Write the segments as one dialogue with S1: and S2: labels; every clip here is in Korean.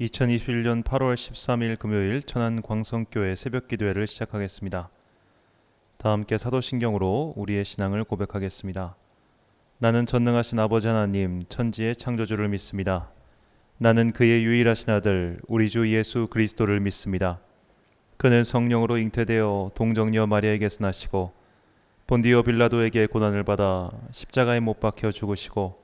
S1: 2021년 8월 13일 금요일 천안 광성교회 새벽 기도회를 시작하겠습니다. 다 함께 사도신경으로 우리의 신앙을 고백하겠습니다. 나는 전능하신 아버지 하나님 천지의 창조주를 믿습니다. 나는 그의 유일하신 아들 우리 주 예수 그리스도를 믿습니다. 그는 성령으로 잉태되어 동정녀 마리아에게서 나시고 본디오 빌라도에게 고난을 받아 십자가에 못 박혀 죽으시고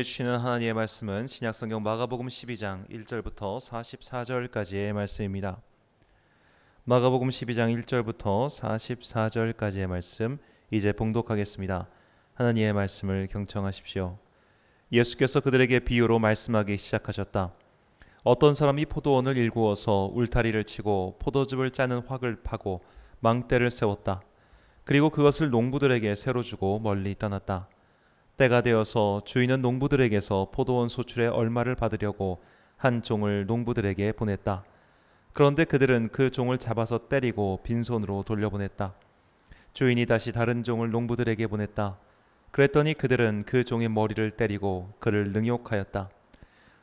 S1: 우리에게 주시는 하나님의 말씀은 신약성경 마가복음 12장 1절부터 44절까지의 말씀입니다. 마가복음 12장 1절부터 44절까지의 말씀 이제 봉독하겠습니다. 하나님의 말씀을 경청하십시오. 예수께서 그들에게 비유로 말씀하기 시작하셨다. 어떤 사람이 포도원을 일구어서 울타리를 치고 포도즙을 짜는 확을 파고 망대를 세웠다. 그리고 그것을 농부들에게 새로 주고 멀리 떠났다. 때가 되어서 주인은 농부들에게서 포도원 소출의 얼마를 받으려고 한 종을 농부들에게 보냈다. 그런데 그들은 그 종을 잡아서 때리고 빈손으로 돌려보냈다. 주인이 다시 다른 종을 농부들에게 보냈다. 그랬더니 그들은 그 종의 머리를 때리고 그를 능욕하였다.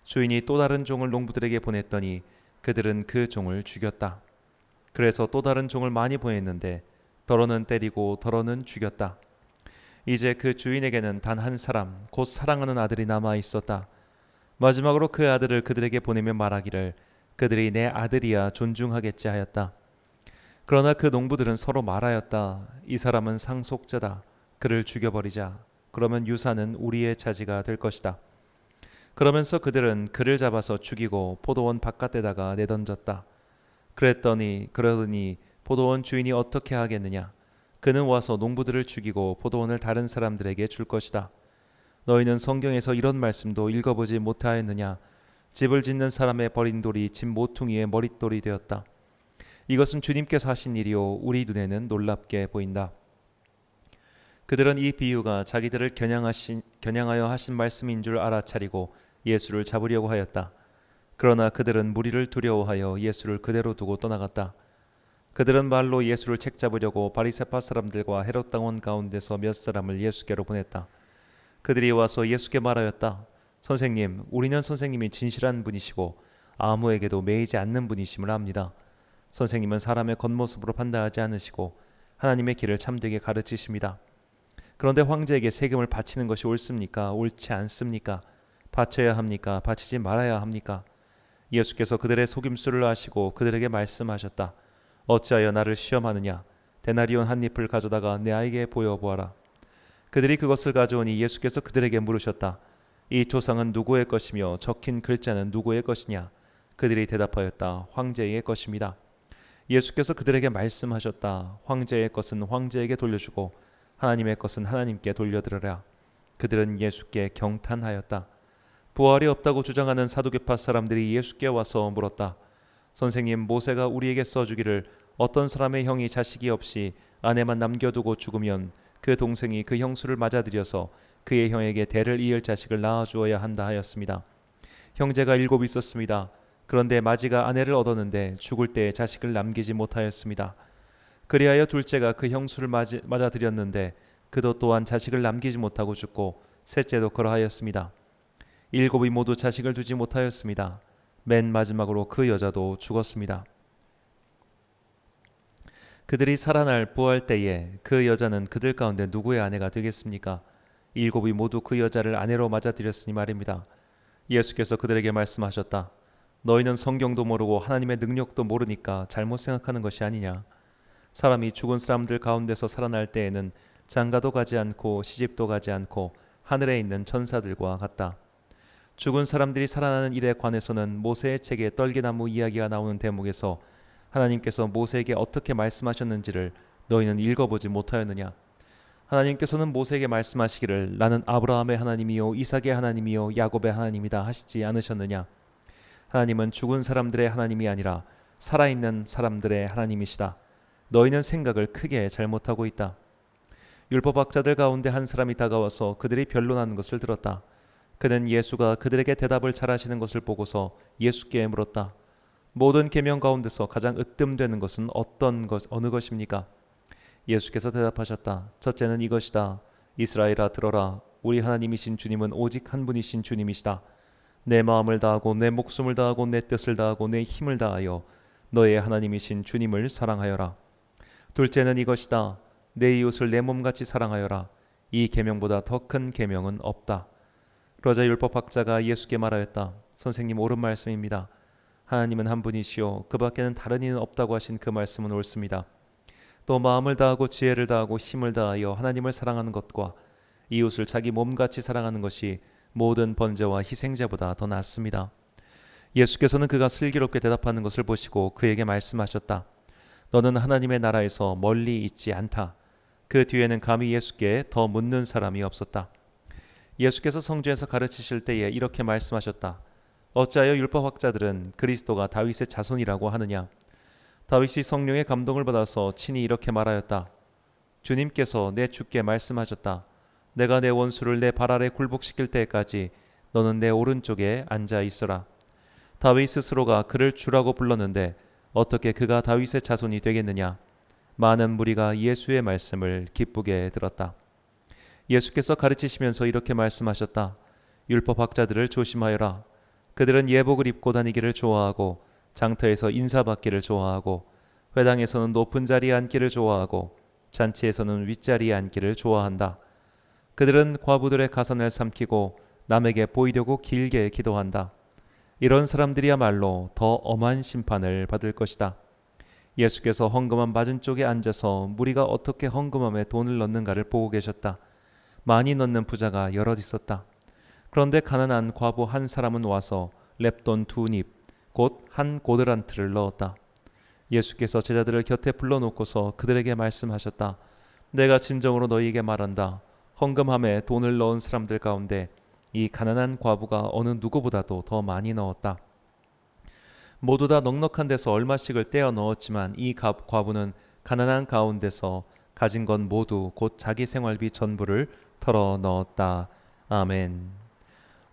S1: 주인이 또 다른 종을 농부들에게 보냈더니 그들은 그 종을 죽였다. 그래서 또 다른 종을 많이 보냈는데 더러는 때리고 더러는 죽였다. 이제 그 주인에게는 단 한 사람 곧 사랑하는 아들이 남아 있었다. 마지막으로 그 아들을 그들에게 보내며 말하기를 그들이 내 아들이야 존중하겠지 하였다. 그러나 그 농부들은 서로 말하였다. 이 사람은 상속자다. 그를 죽여버리자. 그러면 유산은 우리의 차지가 될 것이다. 그러면서 그들은 그를 잡아서 죽이고 포도원 바깥에다가 내던졌다. 그랬더니 그러더니 포도원 주인이 어떻게 하겠느냐 그는 와서 농부들을 죽이고 포도원을 다른 사람들에게 줄 것이다. 너희는 성경에서 이런 말씀도 읽어보지 못하였느냐 집을 짓는 사람의 버린 돌이 집 모퉁이의 머릿돌이 되었다. 이것은 주님께서 하신 일이요 우리 눈에는 놀랍게 보인다. 그들은 이 비유가 자기들을 겨냥하신, 겨냥하여 하신 말씀인 줄 알아차리고 예수를 잡으려고 하였다. 그러나 그들은 무리를 두려워하여 예수를 그대로 두고 떠나갔다. 그들은 말로 예수를 책잡으려고 바리새파 사람들과 헤롯 당원 가운데서 몇 사람을 예수께로 보냈다. 그들이 와서 예수께 말하였다. 선생님, 우리는 선생님이 진실한 분이시고 아무에게도 매이지 않는 분이심을 압니다. 선생님은 사람의 겉모습으로 판단하지 않으시고 하나님의 길을 참되게 가르치십니다. 그런데 황제에게 세금을 바치는 것이 옳습니까? 옳지 않습니까? 바쳐야 합니까? 바치지 말아야 합니까? 예수께서 그들의 속임수를 아시고 그들에게 말씀하셨다. 어찌하여 나를 시험하느냐? 데나리온 한 잎을 가져다가 내 아이에게 보여 보아라. 그들이 그것을 가져오니 예수께서 그들에게 물으셨다. 이 조상은 누구의 것이며 적힌 글자는 누구의 것이냐? 그들이 대답하였다. 황제의 것입니다. 예수께서 그들에게 말씀하셨다. 황제의 것은 황제에게 돌려주고 하나님의 것은 하나님께 돌려드려라. 그들은 예수께 경탄하였다. 부활이 없다고 주장하는 사두개파 사람들이 예수께 와서 물었다. 선생님, 모세가 우리에게 써주기를 어떤 사람의 형이 자식이 없이 아내만 남겨두고 죽으면 그 동생이 그 형수를 맞아들여서 그의 형에게 대를 이을 자식을 낳아주어야 한다 하였습니다. 형제가 일곱 있었습니다. 그런데 마지가 아내를 얻었는데 죽을 때 자식을 남기지 못하였습니다. 그리하여 둘째가 그 형수를 맞아들였는데 그도 또한 자식을 남기지 못하고 죽고 셋째도 그러하였습니다. 일곱이 모두 자식을 두지 못하였습니다. 맨 마지막으로 그 여자도 죽었습니다. 그들이 살아날 부활 때에 그 여자는 그들 가운데 누구의 아내가 되겠습니까? 일곱이 모두 그 여자를 아내로 맞아들였으니 말입니다. 예수께서 그들에게 말씀하셨다. 너희는 성경도 모르고 하나님의 능력도 모르니까 잘못 생각하는 것이 아니냐. 사람이 죽은 사람들 가운데서 살아날 때에는 장가도 가지 않고 시집도 가지 않고 하늘에 있는 천사들과 같다. 죽은 사람들이 살아나는 일에 관해서는 모세의 책에 떨기나무 이야기가 나오는 대목에서 하나님께서 모세에게 어떻게 말씀하셨는지를 너희는 읽어보지 못하였느냐? 하나님께서는 모세에게 말씀하시기를 나는 아브라함의 하나님이요 이삭의 하나님이요 야곱의 하나님이다 하시지 않으셨느냐? 하나님은 죽은 사람들의 하나님이 아니라 살아있는 사람들의 하나님이시다. 너희는 생각을 크게 잘못하고 있다. 율법학자들 가운데 한 사람이 다가와서 그들이 변론하는 것을 들었다. 그는 예수가 그들에게 대답을 잘하시는 것을 보고서 예수께 물었다. 모든 계명 가운데서 가장 으뜸되는 것은 어떤 것 어느 것입니까? 예수께서 대답하셨다. 첫째는 이것이다. 이스라엘아 들어라. 우리 하나님이신 주님은 오직 한 분이신 주님이시다. 내 마음을 다하고 내 목숨을 다하고 내 뜻을 다하고 내 힘을 다하여 너의 하나님이신 주님을 사랑하여라. 둘째는 이것이다. 내 이웃을 내 몸같이 사랑하여라. 이 계명보다 더 큰 계명은 없다. 그러자 율법학자가 예수께 말하였다. 선생님 옳은 말씀입니다. 하나님은 한 분이시요 그 밖에는 다른 이는 없다고 하신 그 말씀은 옳습니다. 또 마음을 다하고 지혜를 다하고 힘을 다하여 하나님을 사랑하는 것과 이웃을 자기 몸같이 사랑하는 것이 모든 번제와 희생제보다 더 낫습니다. 예수께서는 그가 슬기롭게 대답하는 것을 보시고 그에게 말씀하셨다. 너는 하나님의 나라에서 멀리 있지 않다. 그 뒤에는 감히 예수께 더 묻는 사람이 없었다. 예수께서 성주에서 가르치실 때에 이렇게 말씀하셨다. 어찌하여 율법학자들은 그리스도가 다윗의 자손이라고 하느냐? 다윗이 성령의 감동을 받아서 친히 이렇게 말하였다. 주님께서 내 주께 말씀하셨다. 내가 내 원수를 내 발 아래 굴복시킬 때까지 너는 내 오른쪽에 앉아 있어라. 다윗 스스로가 그를 주라고 불렀는데 어떻게 그가 다윗의 자손이 되겠느냐? 많은 무리가 예수의 말씀을 기쁘게 들었다. 예수께서 가르치시면서 이렇게 말씀하셨다. 율법 학자들을 조심하여라. 그들은 예복을 입고 다니기를 좋아하고 장터에서 인사받기를 좋아하고 회당에서는 높은 자리에 앉기를 좋아하고 잔치에서는 윗자리에 앉기를 좋아한다. 그들은 과부들의 가산을 삼키고 남에게 보이려고 길게 기도한다. 이런 사람들이야말로 더 엄한 심판을 받을 것이다. 예수께서 헌금함 맞은 쪽에 앉아서 무리가 어떻게 헌금함에 돈을 넣는가를 보고 계셨다. 많이 넣는 부자가 여럿 있었다. 그런데 가난한 과부 한 사람은 와서 랩돈 두 닙, 곧한 고드란트를 넣었다. 예수께서 제자들을 곁에 불러놓고서 그들에게 말씀하셨다. 내가 진정으로 너희에게 말한다. 헌금함에 돈을 넣은 사람들 가운데 이 가난한 과부가 어느 누구보다도 더 많이 넣었다. 모두 다 넉넉한 데서 얼마씩을 떼어 넣었지만 이 가- 과부는 가난한 가운데서 가진 건 모두 곧 자기 생활비 전부를 털어 넣었다. 아멘.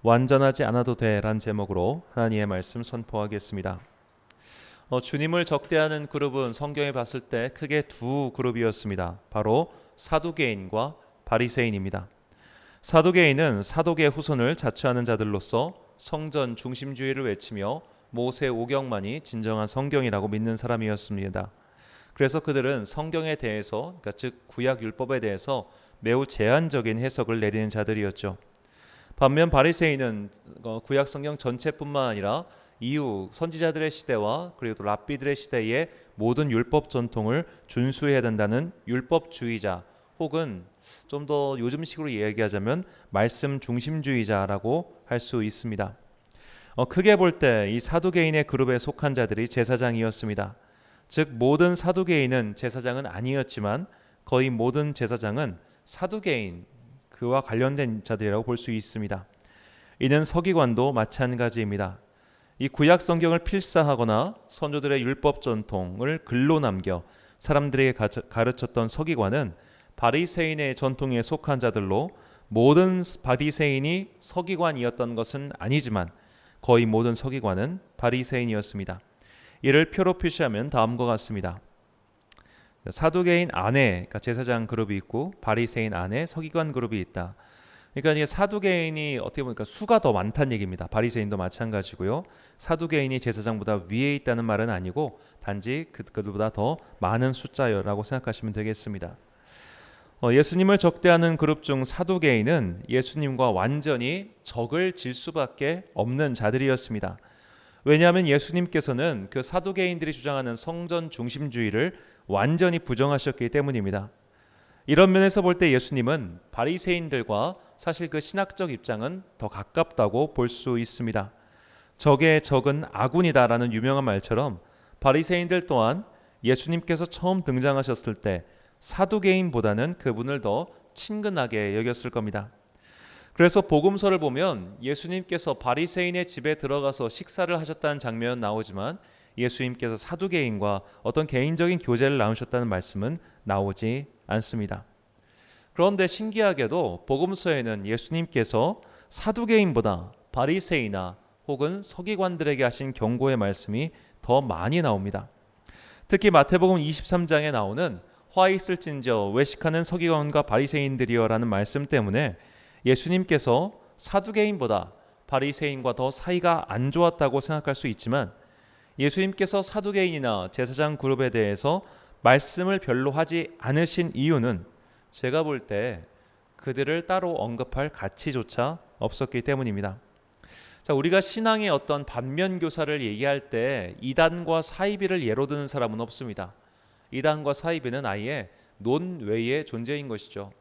S1: 완전하지 않아도 돼란 제목으로 하나님의 말씀 선포하겠습니다. 어, 주님을 적대하는 그룹은 성경에 봤을 때 크게 두 그룹이었습니다. 바로 사두개인과 바리새인입니다. 사두개인은 사도계 후손을 자처하는 자들로서 성전 중심주의를 외치며 모세 오경만이 진정한 성경이라고 믿는 사람이었습니다. 그래서 그들은 성경에 대해서, 그러니까 즉 구약 율법에 대해서 매우 제한적인 해석을 내리는 자들이었죠. 반면 바리새인은 어, 구약 성경 전체뿐만 아니라 이후 선지자들의 시대와 그리고 또 랍비들의 시대의 모든 율법 전통을 준수해야 된다는 율법주의자 혹은 좀 더 요즘식으로 이야기하자면 말씀 중심주의자라고 할 수 있습니다. 어, 크게 볼 때 이 사두개인의 그룹에 속한 자들이 제사장이었습니다. 즉 모든 사두개인은 제사장은 아니었지만 거의 모든 제사장은 사두개인 그와 관련된 자들이라고 볼 수 있습니다. 이는 서기관도 마찬가지입니다. 이 구약 성경을 필사하거나 선조들의 율법 전통을 글로 남겨 사람들에게 가르쳤던 서기관은 바리새인의 전통에 속한 자들로 모든 바리새인이 서기관이었던 것은 아니지만 거의 모든 서기관은 바리새인이었습니다. 이를 표로 표시하면 다음과 같습니다. 사두개인 안에 그러니까 제사장 그룹이 있고 바리새인 안에 서기관 그룹이 있다. 그러니까 이게 사두개인이 어떻게 보니까 수가 더 많다는 얘기입니다. 바리새인도 마찬가지고요. 사두개인이 제사장보다 위에 있다는 말은 아니고 단지 그- 그들보다 더 많은 숫자여라고 생각하시면 되겠습니다. 어, 예수님을 적대하는 그룹 중 사두개인은 예수님과 완전히 적을 질 수밖에 없는 자들이었습니다. 왜냐하면 예수님께서는 그 사두개인들이 주장하는 성전 중심주의를 완전히 부정하셨기 때문입니다. 이런 면에서 볼 때 예수님은 바리새인들과 사실 그 신학적 입장은 더 가깝다고 볼 수 있습니다. 적의 적은 아군이다라는 유명한 말처럼 바리새인들 또한 예수님께서 처음 등장하셨을 때 사두개인보다는 그분을 더 친근하게 여겼을 겁니다. 그래서 복음서를 보면 예수님께서 바리새인의 집에 들어가서 식사를 하셨다는 장면 나오지만 예수님께서 사두개인과 어떤 개인적인 교제를 나누셨다는 말씀은 나오지 않습니다. 그런데 신기하게도 복음서에는 예수님께서 사두개인보다 바리새이나 혹은 서기관들에게 하신 경고의 말씀이 더 많이 나옵니다. 특히 마태복음 23장에 나오는 화 있을진저 외식하는 서기관과 바리새인들이여라는 말씀 때문에 예수님께서 사두개인보다 바리새인과 더 사이가 안 좋았다고 생각할 수 있지만 예수님께서 사두개인이나 제사장 그룹에 대해서 말씀을 별로 하지 않으신 이유는 제가 볼 때 그들을 따로 언급할 가치조차 없었기 때문입니다. 자, 우리가 신앙의 어떤 반면 교사를 얘기할 때 이단과 사이비를 예로 드는 사람은 없습니다. 이단과 사이비는 아예 논외의 존재인 것이죠.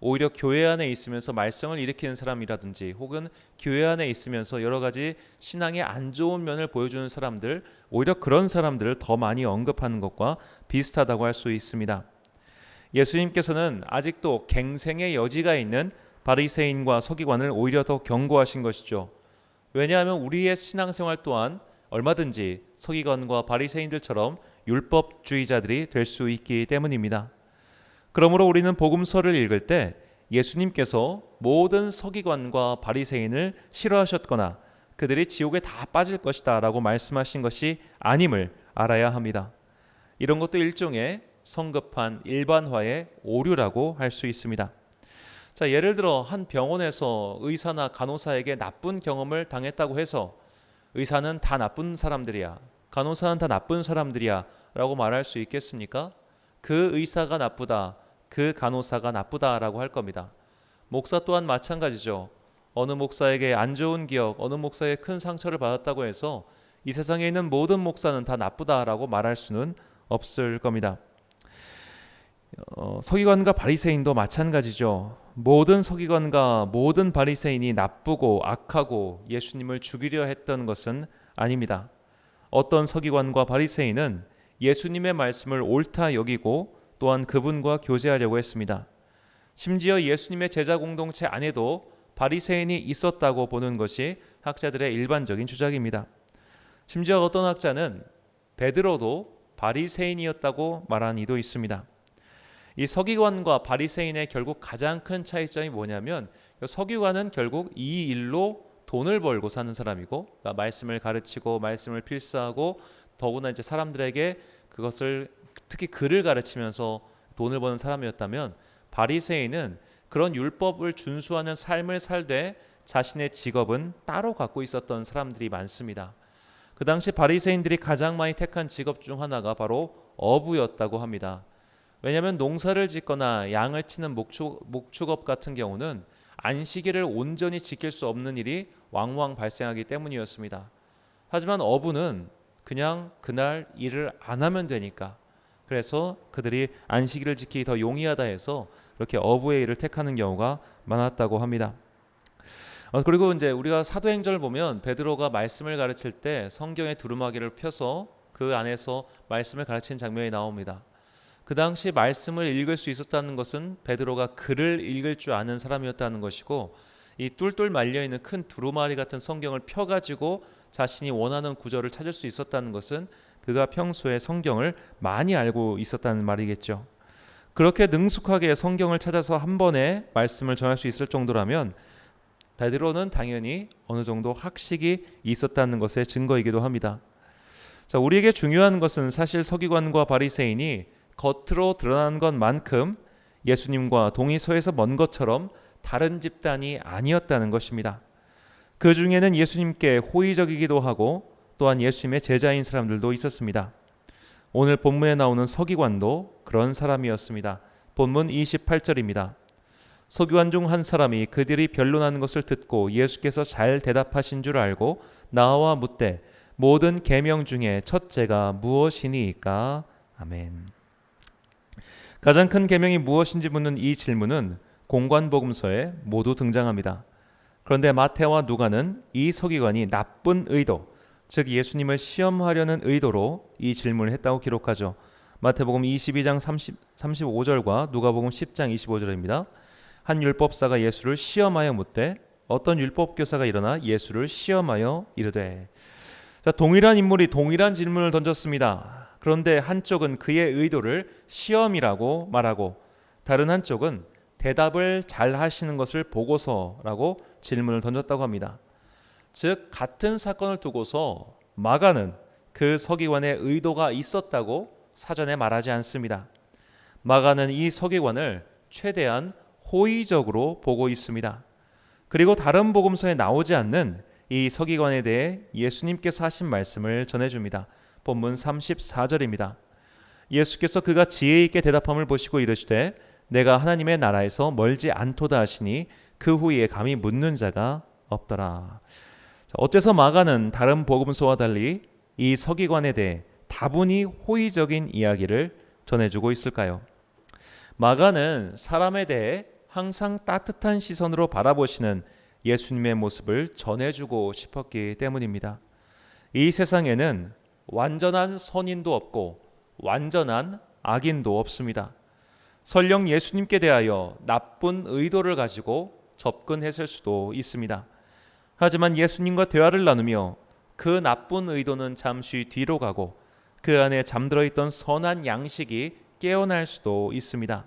S1: 오히려 교회 안에 있으면서 말썽을 일으키는 사람이라든지 혹은 교회 안에 있으면서 여러 가지 신앙의 안 좋은 면을 보여주는 사람들 오히려 그런 사람들을 더 많이 언급하는 것과 비슷하다고 할 수 있습니다. 예수님께서는 아직도 갱생의 여지가 있는 바리새인과 서기관을 오히려 더 경고하신 것이죠. 왜냐하면 우리의 신앙생활 또한 얼마든지 서기관과 바리새인들처럼 율법주의자들이 될 수 있기 때문입니다. 그러므로 우리는 복음서를 읽을 때 예수님께서 모든 서기관과 바리새인을 싫어하셨거나 그들이 지옥에 다 빠질 것이다라고 말씀하신 것이 아님을 알아야 합니다. 이런 것도 일종의 성급한 일반화의 오류라고 할 수 있습니다. 자, 예를 들어 한 병원에서 의사나 간호사에게 나쁜 경험을 당했다고 해서 의사는 다 나쁜 사람들이야. 간호사는 다 나쁜 사람들이야라고 말할 수 있겠습니까? 그 의사가 나쁘다. 그 간호사가 나쁘다라고 할 겁니다. 목사 또한 마찬가지죠. 어느 목사에게 안 좋은 기억, 어느 목사에게 큰 상처를 받았다고 해서 이 세상에 있는 모든 목사는 다 나쁘다라고 말할 수는 없을 겁니다. 어, 서기관과 바리새인도 마찬가지죠. 모든 서기관과 모든 바리새인이 나쁘고 악하고 예수님을 죽이려 했던 것은 아닙니다. 어떤 서기관과 바리새인은 예수님의 말씀을 옳다 여기고 또한 그분과 교제하려고 했습니다. 심지어 예수님의 제자 공동체 안에도 바리새인이 있었다고 보는 것이 학자들의 일반적인 주장입니다. 심지어 어떤 학자는 베드로도 바리새인이었다고 말한 이도 있습니다. 이 서기관과 바리새인의 결국 가장 큰 차이점이 뭐냐면 서기관은 결국 이 일로 돈을 벌고 사는 사람이고 그러니까 말씀을 가르치고 말씀을 필사하고 더구나 이제 사람들에게 그것을 특히 글을 가르치면서 돈을 버는 사람이었다면 바리새인은 그런 율법을 준수하는 삶을 살되 자신의 직업은 따로 갖고 있었던 사람들이 많습니다. 그 당시 바리새인들이 가장 많이 택한 직업 중 하나가 바로 어부였다고 합니다. 왜냐하면 농사를 짓거나 양을 치는 목축, 목축업 같은 경우는 안식일을 온전히 지킬 수 없는 일이 왕왕 발생하기 때문이었습니다. 하지만 어부는 그냥 그날 일을 안 하면 되니까 그래서 그들이 안식일을 지키기 더 용이하다 해서 이렇게 어부의 일을 택하는 경우가 많았다고 합니다. 어, 그리고 이제 우리가 사도행전을 보면 베드로가 말씀을 가르칠 때 성경의 두루마기를 펴서 그 안에서 말씀을 가르치는 장면이 나옵니다. 그 당시 말씀을 읽을 수 있었다는 것은 베드로가 글을 읽을 줄 아는 사람이었다는 것이고 이 뚫뚫 말려 있는 큰 두루마리 같은 성경을 펴 가지고 자신이 원하는 구절을 찾을 수 있었다는 것은 그가 평소에 성경을 많이 알고 있었다는 말이겠죠. 그렇게 능숙하게 성경을 찾아서 한 번에 말씀을 전할 수 있을 정도라면 베드로는 당연히 어느 정도 학식이 있었다는 것의 증거이기도 합니다. 자, 우리에게 중요한 것은 사실 서기관과 바리새인이 겉으로 드러난 것만큼 예수님과 동의서에서 먼 것처럼 다른 집단이 아니었다는 것입니다. 그 중에는 예수님께 호의적이기도 하고 또한 예수님의 제자인 사람들도 있었습니다. 오늘 본문에 나오는 서기관도 그런 사람이었습니다. 본문 28절입니다. 서기관 중 한 사람이 그들이 변론하는 것을 듣고 예수께서 잘 대답하신 줄 알고 나와 묻되 모든 계명 중에 첫째가 무엇이니까? 아멘. 가장 큰 계명이 무엇인지 묻는 이 질문은 공관복음서에 모두 등장합니다. 그런데 마태와 누가는 이 서기관이 나쁜 의도, 즉 예수님을 시험하려는 의도로 이 질문을 했다고 기록하죠. 마태복음 22장 30, 35절과 누가복음 10장 25절입니다. 한 율법사가 예수를 시험하여 묻되 어떤 율법 교사가 일어나 예수를 시험하여 이르되 자, 동일한 인물이 동일한 질문을 던졌습니다. 그런데 한쪽은 그의 의도를 시험이라고 말하고 다른 한쪽은 대답을 잘 하시는 것을 보고서라고 질문을 던졌다고 합니다. 즉 같은 사건을 두고서 마가는 그 서기관의 의도가 있었다고 사전에 말하지 않습니다. 마가는 이 서기관을 최대한 호의적으로 보고 있습니다. 그리고 다른 복음서에 나오지 않는 이 서기관에 대해 예수님께서 하신 말씀을 전해줍니다. 본문 34절입니다. 예수께서 그가 지혜 있게 대답함을 보시고 이르시되 내가 하나님의 나라에서 멀지 않도다 하시니 그 후에 감히 묻는 자가 없더라. 어째서 마가는 다른 복음서와 달리 이 서기관에 대해 다분히 호의적인 이야기를 전해주고 있을까요? 마가는 사람에 대해 항상 따뜻한 시선으로 바라보시는 예수님의 모습을 전해주고 싶었기 때문입니다. 이 세상에는 완전한 선인도 없고 완전한 악인도 없습니다. 설령 예수님께 대하여 나쁜 의도를 가지고 접근했을 수도 있습니다. 하지만 예수님과 대화를 나누며 그 나쁜 의도는 잠시 뒤로 가고 그 안에 잠들어 있던 선한 양식이 깨어날 수도 있습니다.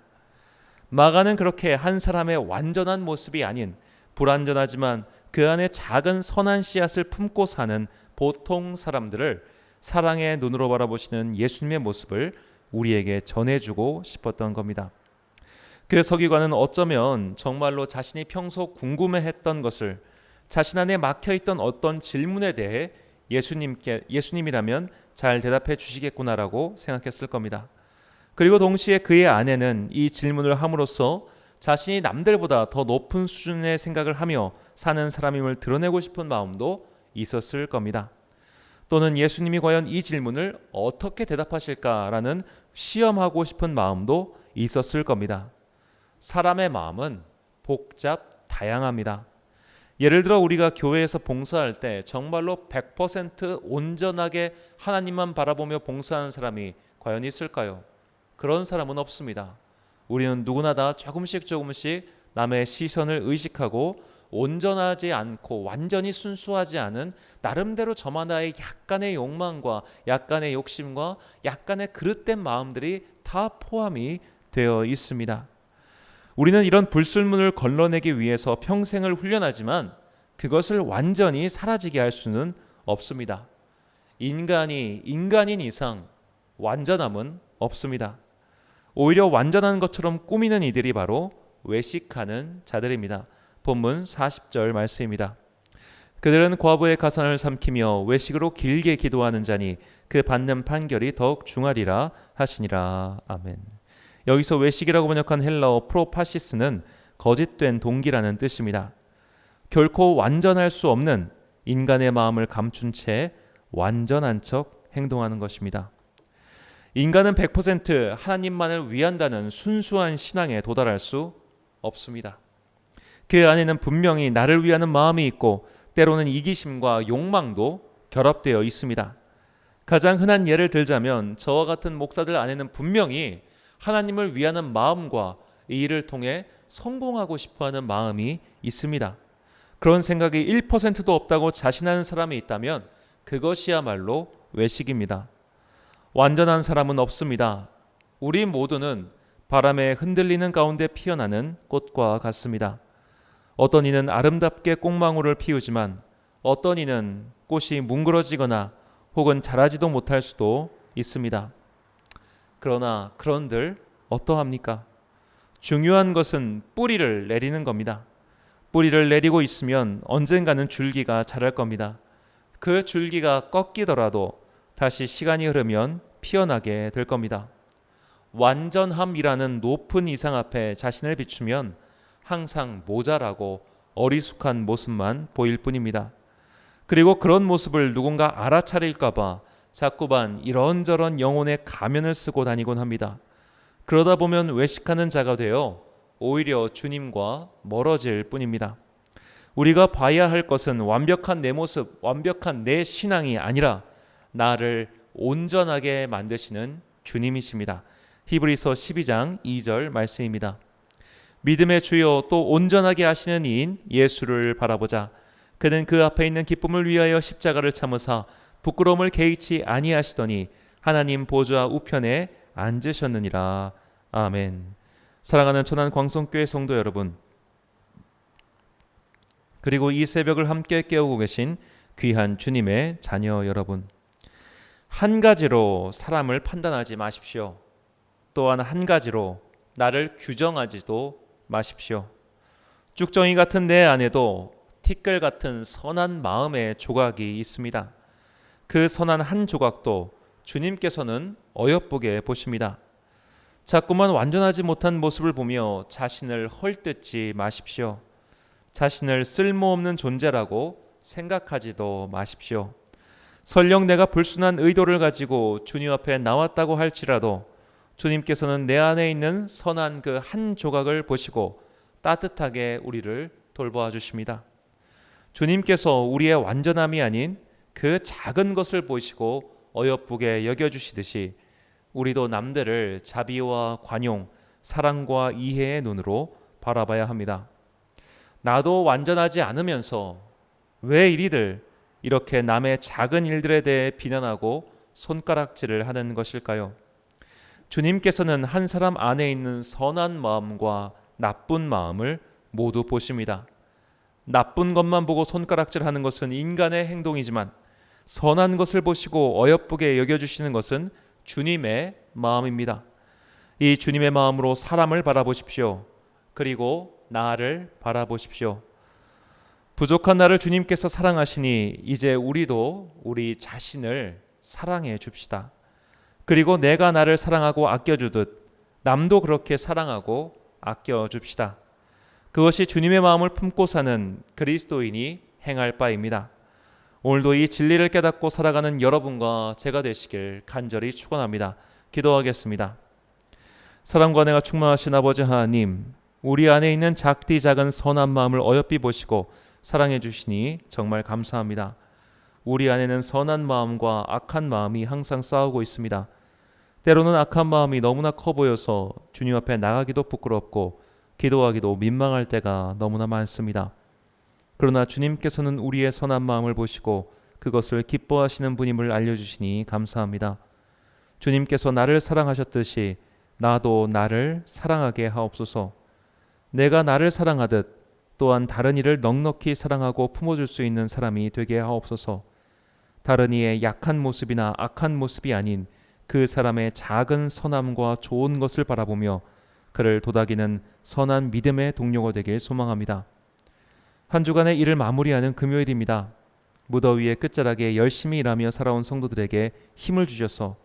S1: 마가는 그렇게 한 사람의 완전한 모습이 아닌 불완전하지만 그 안에 작은 선한 씨앗을 품고 사는 보통 사람들을 사랑의 눈으로 바라보시는 예수님의 모습을 우리에게 전해주고 싶었던 겁니다. 그 서기관은 어쩌면 정말로 자신이 평소 궁금해했던 것을 자신 안에 막혀 있던 어떤 질문에 대해 예수님께 예수님이라면 잘 대답해 주시겠구나라고 생각했을 겁니다. 그리고 동시에 그의 아내는 이 질문을 함으로써 자신이 남들보다 더 높은 수준의 생각을 하며 사는 사람임을 드러내고 싶은 마음도 있었을 겁니다. 또는 예수님이 과연 이 질문을 어떻게 대답하실까라는 시험하고 싶은 마음도 있었을 겁니다. 사람의 마음은 복잡 다양합니다. 예를 들어 우리가 교회에서 봉사할 때 정말로 100% 온전하게 하나님만 바라보며 봉사하는 사람이 과연 있을까요? 그런 사람은 없습니다. 우리는 누구나 다 조금씩 조금씩 남의 시선을 의식하고 온전하지 않고 완전히 순수하지 않은 나름대로 저마다의 약간의 욕망과 약간의 욕심과 약간의 그릇된 마음들이 다 포함이 되어 있습니다. 우리는 이런 불순물을 걸러내기 위해서 평생을 훈련하지만 그것을 완전히 사라지게 할 수는 없습니다. 인간이 인간인 이상 완전함은 없습니다. 오히려 완전한 것처럼 꾸미는 이들이 바로 외식하는 자들입니다. 본문 40절 말씀입니다. 그들은 과부의 가산을 삼키며 외식으로 길게 기도하는 자니 그 받는 판결이 더욱 중하리라 하시니라. 아멘. 여기서 외식이라고 번역한 헬라어 프로파시스는 거짓된 동기라는 뜻입니다. 결코 완전할 수 없는 인간의 마음을 감춘 채 완전한 척 행동하는 것입니다. 인간은 100% 하나님만을 위한다는 순수한 신앙에 도달할 수 없습니다. 그 안에는 분명히 나를 위하는 마음이 있고 때로는 이기심과 욕망도 결합되어 있습니다. 가장 흔한 예를 들자면 저와 같은 목사들 안에는 분명히 하나님을 위하는 마음과 이 일을 통해 성공하고 싶어 하는 마음이 있습니다. 그런 생각이 1%도 없다고 자신하는 사람이 있다면 그것이야말로 외식입니다. 완전한 사람은 없습니다. 우리 모두는 바람에 흔들리는 가운데 피어나는 꽃과 같습니다. 어떤 이는 아름답게 꽃망울을 피우지만 어떤 이는 꽃이 뭉그러지거나 혹은 자라지도 못할 수도 있습니다. 그러나 그런들 어떠합니까? 중요한 것은 뿌리를 내리는 겁니다. 뿌리를 내리고 있으면 언젠가는 줄기가 자랄 겁니다. 그 줄기가 꺾이더라도 다시 시간이 흐르면 피어나게 될 겁니다. 완전함이라는 높은 이상 앞에 자신을 비추면 항상 모자라고 어리숙한 모습만 보일 뿐입니다. 그리고 그런 모습을 누군가 알아차릴까봐 자꾸만 이런저런 영혼의 가면을 쓰고 다니곤 합니다. 그러다 보면 외식하는 자가 되어 오히려 주님과 멀어질 뿐입니다. 우리가 봐야 할 것은 완벽한 내 모습, 완벽한 내 신앙이 아니라 나를 온전하게 만드시는 주님이십니다. 히브리서 12장 2절 말씀입니다. 믿음의 주요 또 온전하게 하시는 이인 예수를 바라보자. 그는 그 앞에 있는 기쁨을 위하여 십자가를 참으사 부끄러움을 개의치 아니하시더니 하나님 보좌 우편에 앉으셨느니라. 아멘. 사랑하는 천안 광성교회 성도 여러분. 그리고 이 새벽을 함께 깨우고 계신 귀한 주님의 자녀 여러분. 한 가지로 사람을 판단하지 마십시오. 또한 한 가지로 나를 규정하지도 마십시오. 쭉정이 같은 내 안에도 티끌 같은 선한 마음의 조각이 있습니다. 그 선한 한 조각도 주님께서는 어여쁘게 보십니다. 자꾸만 완전하지 못한 모습을 보며 자신을 헐뜯지 마십시오. 자신을 쓸모없는 존재라고 생각하지도 마십시오. 설령 내가 불순한 의도를 가지고 주님 앞에 나왔다고 할지라도 주님께서는 내 안에 있는 선한 그 한 조각을 보시고 따뜻하게 우리를 돌보아 주십니다. 주님께서 우리의 완전함이 아닌 그 작은 것을 보시고 어여쁘게 여겨 주시듯이 우리도 남들을 자비와 관용, 사랑과 이해의 눈으로 바라봐야 합니다. 나도 완전하지 않으면서 왜 이리들 이렇게 남의 작은 일들에 대해 비난하고 손가락질을 하는 것일까요? 주님께서는 한 사람 안에 있는 선한 마음과 나쁜 마음을 모두 보십니다. 나쁜 것만 보고 손가락질 하는 것은 인간의 행동이지만 선한 것을 보시고 어여쁘게 여겨주시는 것은 주님의 마음입니다. 이 주님의 마음으로 사람을 바라보십시오. 그리고 나를 바라보십시오. 부족한 나를 주님께서 사랑하시니 이제 우리도 우리 자신을 사랑해 줍시다. 그리고 내가 나를 사랑하고 아껴주듯 남도 그렇게 사랑하고 아껴줍시다. 그것이 주님의 마음을 품고 사는 그리스도인이 행할 바입니다. 오늘도 이 진리를 깨닫고 살아가는 여러분과 제가 되시길 간절히 축원합니다. 기도하겠습니다. 사랑과 내가 충만하신 아버지 하나님, 우리 안에 있는 작디 작은 선한 마음을 어여삐 보시고 사랑해 주시니 정말 감사합니다. 우리 안에는 선한 마음과 악한 마음이 항상 싸우고 있습니다. 때로는 악한 마음이 너무나 커 보여서 주님 앞에 나가기도 부끄럽고 기도하기도 민망할 때가 너무나 많습니다. 그러나 주님께서는 우리의 선한 마음을 보시고 그것을 기뻐하시는 분임을 알려주시니 감사합니다. 주님께서 나를 사랑하셨듯이 나도 나를 사랑하게 하옵소서. 내가 나를 사랑하듯 또한 다른 이를 넉넉히 사랑하고 품어줄 수 있는 사람이 되게 하옵소서. 다른 이의 약한 모습이나 악한 모습이 아닌 그 사람의 작은 선함과 좋은 것을 바라보며 그를 도닥이는 선한 믿음의 동료가 되길 소망합니다. 한 주간의 일을 마무리하는 금요일입니다. 무더위의 끝자락에 열심히 일하며 살아온 성도들에게 힘을 주셔서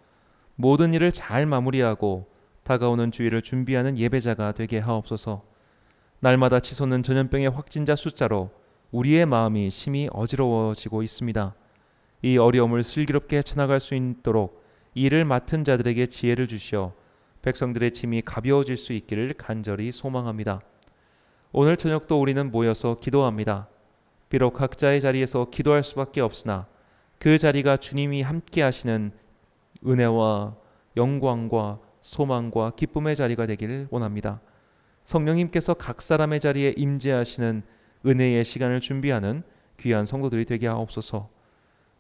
S1: 모든 일을 잘 마무리하고 다가오는 주일을 준비하는 예배자가 되게 하옵소서. 날마다 치솟는 전염병의 확진자 숫자로 우리의 마음이 심히 어지러워지고 있습니다. 이 어려움을 슬기롭게 쳐나갈 수 있도록 일을 맡은 자들에게 지혜를 주시어 백성들의 짐이 가벼워질 수 있기를 간절히 소망합니다. 오늘 저녁도 우리는 모여서 기도합니다. 비록 각자의 자리에서 기도할 수밖에 없으나 그 자리가 주님이 함께 하시는 은혜와 영광과 소망과 기쁨의 자리가 되기를 원합니다. 성령님께서 각 사람의 자리에 임재하시는 은혜의 시간을 준비하는 귀한 성도들이 되게 하옵소서.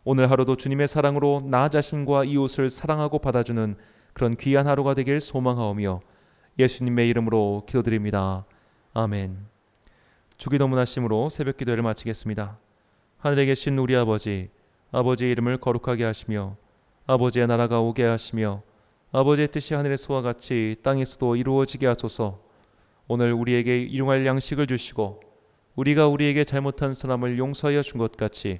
S1: 오늘 하루도 주님의 사랑으로 나 자신과 이웃을 사랑하고 받아주는 그런 귀한 하루가 되길 소망하오며 예수님의 이름으로 기도드립니다. 아멘. 주기도문 하심으로 새벽 기도를 마치겠습니다. 하늘에 계신 우리 아버지, 아버지의 이름을 거룩하게 하시며 아버지의 나라가 오게 하시며 아버지의 뜻이 하늘에서와 같이 땅에서도 이루어지게 하소서. 오늘 우리에게 일용할 양식을 주시고 우리가 우리에게 잘못한 사람을 용서하여 준 것 같이